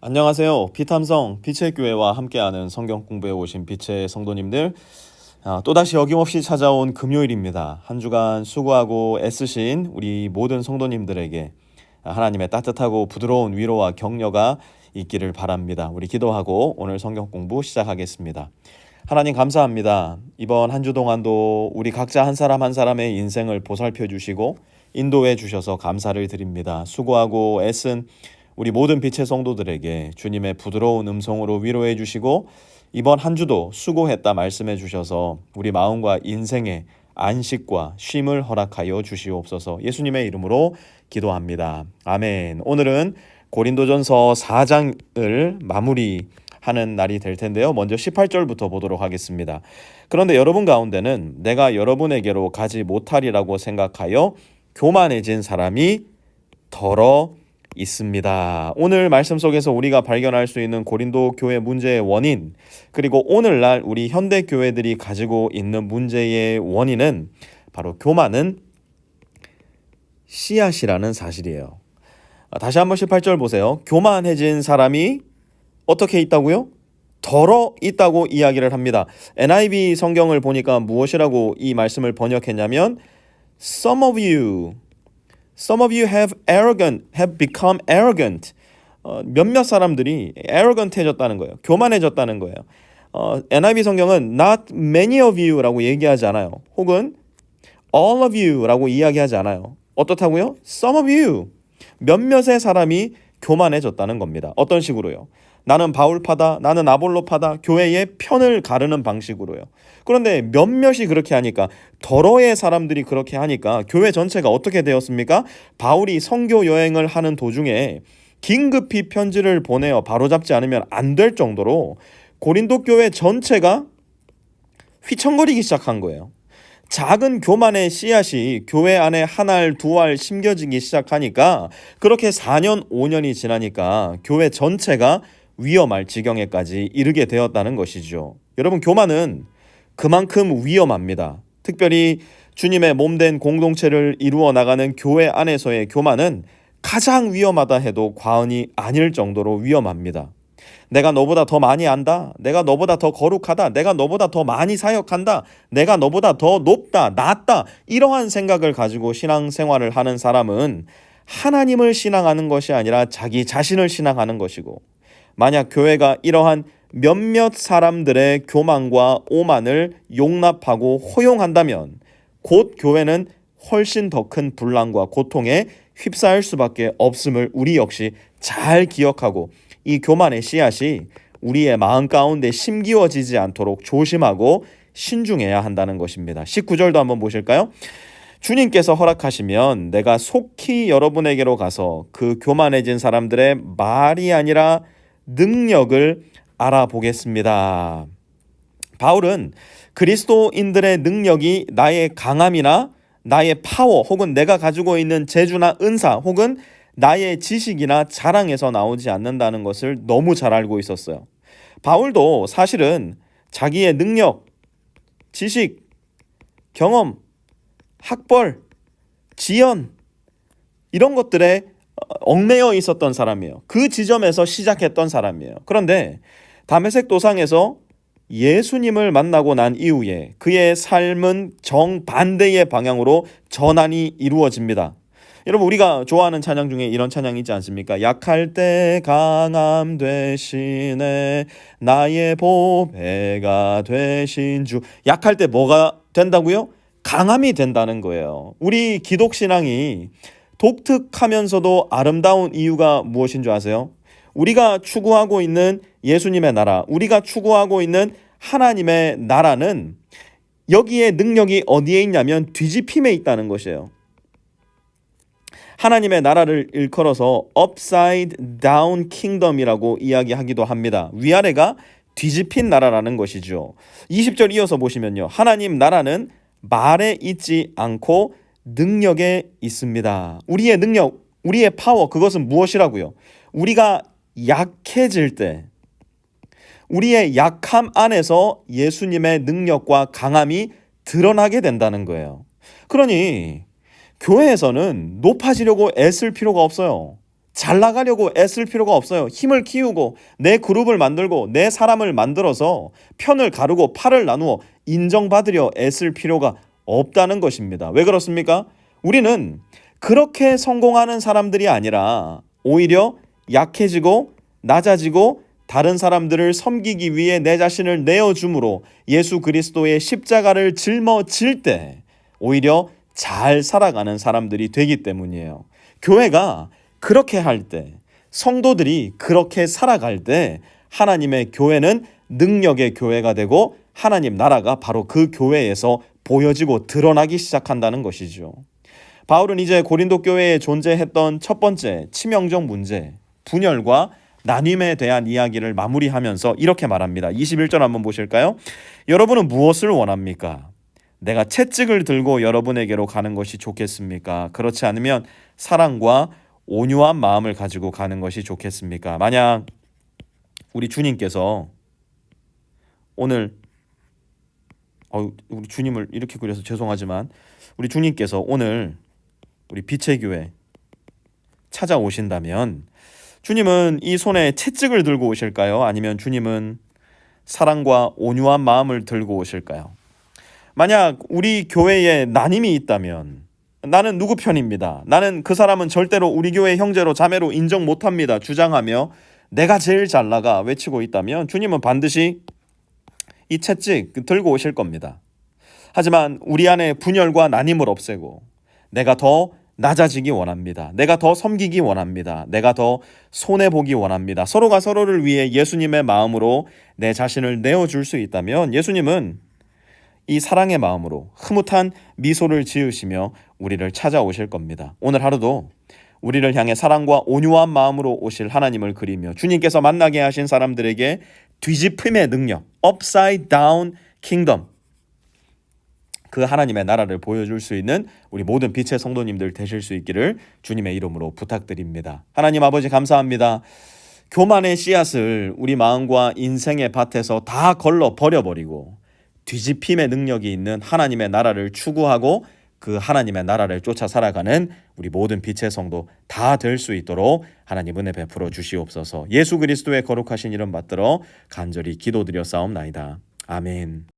안녕하세요. 비탐성 빛의 교회와 함께하는 성경 공부에 오신 빛의 성도님들. 아, 또다시 어김없이 찾아온 금요일입니다. 한 주간 수고하고 애쓰신 우리 모든 성도님들에게 하나님의 따뜻하고 부드러운 위로와 격려가 있기를 바랍니다. 우리 기도하고 오늘 성경 공부 시작하겠습니다. 하나님 감사합니다. 이번 한 주 동안도 우리 각자 한 사람 한 사람의 인생을 보살펴 주시고 인도해 주셔서 감사를 드립니다. 수고하고 애쓴 우리 모든 빛의 성도들에게 주님의 부드러운 음성으로 위로해 주시고 이번 한 주도 수고했다 말씀해 주셔서 우리 마음과 인생의 안식과 쉼을 허락하여 주시옵소서 예수님의 이름으로 기도합니다. 아멘. 오늘은 고린도전서 4장을 마무리 하는 날이 될 텐데요. 먼저 18절부터 보도록 하겠습니다. 그런데 여러분 가운데는 내가 여러분에게로 가지 못하리라고 생각하여 교만해진 사람이 더러 있습니다. 오늘 말씀 속에서 우리가 발견할 수 있는 고린도 교회 문제의 원인, 그리고 오늘날 우리 현대 교회들이 가지고 있는 문제의 원인은 바로 교만은 씨앗이라는 사실이에요. 아, 다시 한번 18절 보세요. 교만해진 사람이 어떻게 있다고요? 덜어 있다고 이야기를 합니다. NIV 성경을 보니까 무엇이라고 이 말씀을 번역했냐면 some of you Some of you have arrogant, have become arrogant. 어, 몇몇 사람들이 arrogant해졌다는 거예요. 교만해졌다는 거예요. 어, NIV 성경은 not many of you라고 얘기하지 않아요. 혹은 all of you라고 이야기하지 않아요. 어떻다고요? Some of you. 몇몇의 사람이 교만해졌다는 겁니다. 어떤 식으로요? 나는 바울파다, 나는 아볼로파다, 교회의 편을 가르는 방식으로요. 그런데 몇몇이 그렇게 하니까 더러의 사람들이 그렇게 하니까 교회 전체가 어떻게 되었습니까? 바울이 선교 여행을 하는 도중에 긴급히 편지를 보내어 바로잡지 않으면 안 될 정도로 고린도 교회 전체가 휘청거리기 시작한 거예요. 작은 교만의 씨앗이 교회 안에 한 알, 두 알 심겨지기 시작하니까 그렇게 4년, 5년이 지나니까 교회 전체가 위험할 지경에까지 이르게 되었다는 것이죠. 여러분, 교만은 그만큼 위험합니다. 특별히 주님의 몸된 공동체를 이루어 나가는 교회 안에서의 교만은 가장 위험하다 해도 과언이 아닐 정도로 위험합니다. 내가 너보다 더 많이 안다. 내가 너보다 더 거룩하다. 내가 너보다 더 많이 사역한다. 내가 너보다 더 높다. 낫다. 이러한 생각을 가지고 신앙생활을 하는 사람은 하나님을 신앙하는 것이 아니라 자기 자신을 신앙하는 것이고 만약 교회가 이러한 몇몇 사람들의 교만과 오만을 용납하고 허용한다면 곧 교회는 훨씬 더 큰 분란과 고통에 휩싸일 수밖에 없음을 우리 역시 잘 기억하고 이 교만의 씨앗이 우리의 마음 가운데 심기워지지 않도록 조심하고 신중해야 한다는 것입니다. 19절도 한번 보실까요? 주님께서 허락하시면 내가 속히 여러분에게로 가서 그 교만해진 사람들의 말이 아니라 능력을 알아보겠습니다. 바울은 그리스도인들의 능력이 나의 강함이나 나의 파워 혹은 내가 가지고 있는 재주나 은사 혹은 나의 지식이나 자랑에서 나오지 않는다는 것을 너무 잘 알고 있었어요. 바울도 사실은 자기의 능력, 지식, 경험, 학벌, 지연 이런 것들에 얽매여 있었던 사람이에요. 그 지점에서 시작했던 사람이에요. 그런데 담에색 도상에서 예수님을 만나고 난 이후에 그의 삶은 정반대의 방향으로 전환이 이루어집니다. 여러분 우리가 좋아하는 찬양 중에 이런 찬양이 있지 않습니까? 약할 때 강함 되시네 나의 보배가 되신 주 약할 때 뭐가 된다고요? 강함이 된다는 거예요. 우리 기독 신앙이 독특하면서도 아름다운 이유가 무엇인 줄 아세요? 우리가 추구하고 있는 예수님의 나라, 우리가 추구하고 있는 하나님의 나라는 여기에 능력이 어디에 있냐면 뒤집힘에 있다는 것이에요. 하나님의 나라를 일컬어서 upside down kingdom이라고 이야기하기도 합니다. 위아래가 뒤집힌 나라라는 것이죠. 20절 이어서 보시면요. 하나님 나라는 말에 있지 않고 능력에 있습니다. 우리의 능력, 우리의 파워, 그것은 무엇이라고요? 우리가 약해질 때, 우리의 약함 안에서 예수님의 능력과 강함이 드러나게 된다는 거예요. 그러니, 교회에서는 높아지려고 애쓸 필요가 없어요. 잘 나가려고 애쓸 필요가 없어요. 힘을 키우고 내 그룹을 만들고 내 사람을 만들어서 편을 가르고 팔을 나누어 인정받으려 애쓸 필요가 없다는 것입니다. 왜 그렇습니까? 우리는 그렇게 성공하는 사람들이 아니라 오히려 약해지고 낮아지고 다른 사람들을 섬기기 위해 내 자신을 내어줌으로 예수 그리스도의 십자가를 짊어질 때 오히려 잘 살아가는 사람들이 되기 때문이에요. 교회가 그렇게 할 때, 성도들이 그렇게 살아갈 때 하나님의 교회는 능력의 교회가 되고 하나님 나라가 바로 그 교회에서 보여지고 드러나기 시작한다는 것이죠. 바울은 이제 고린도 교회에 존재했던 첫 번째 치명적 문제, 분열과 나눔에 대한 이야기를 마무리하면서 이렇게 말합니다. 21절 한번 보실까요? 여러분은 무엇을 원합니까? 내가 채찍을 들고 여러분에게로 가는 것이 좋겠습니까? 그렇지 않으면 사랑과 온유한 마음을 가지고 가는 것이 좋겠습니까? 만약 우리 주님께서 오늘 어, 우리 주님을 이렇게 그려서 죄송하지만 우리 주님께서 오늘 우리 빛의 교회 찾아오신다면 주님은 이 손에 채찍을 들고 오실까요? 아니면 주님은 사랑과 온유한 마음을 들고 오실까요? 만약 우리 교회에 난임이 있다면 나는 누구 편입니다. 나는 그 사람은 절대로 우리 교회 형제로 자매로 인정 못합니다. 주장하며 내가 제일 잘 나가 외치고 있다면 주님은 반드시 이 채찍 들고 오실 겁니다. 하지만 우리 안에 분열과 난임을 없애고 내가 더 낮아지기 원합니다. 내가 더 섬기기 원합니다. 내가 더 손해 보기 원합니다. 서로가 서로를 위해 예수님의 마음으로 내 자신을 내어 줄 수 있다면 예수님은 이 사랑의 마음으로 흐뭇한 미소를 지으시며 우리를 찾아오실 겁니다. 오늘 하루도 우리를 향해 사랑과 온유한 마음으로 오실 하나님을 그리며 주님께서 만나게 하신 사람들에게 뒤집힘의 능력, upside down kingdom 그 하나님의 나라를 보여줄 수 있는 우리 모든 빛의 성도님들 되실 수 있기를 주님의 이름으로 부탁드립니다. 하나님 아버지 감사합니다. 교만의 씨앗을 우리 마음과 인생의 밭에서 다 걸러 버려버리고 뒤집힘의 능력이 있는 하나님의 나라를 추구하고 그 하나님의 나라를 쫓아 살아가는 우리 모든 빛의 성도 다 될 수 있도록 하나님 은혜 베풀어 주시옵소서. 예수 그리스도의 거룩하신 이름 받들어 간절히 기도드려 싸움나이다. 아멘.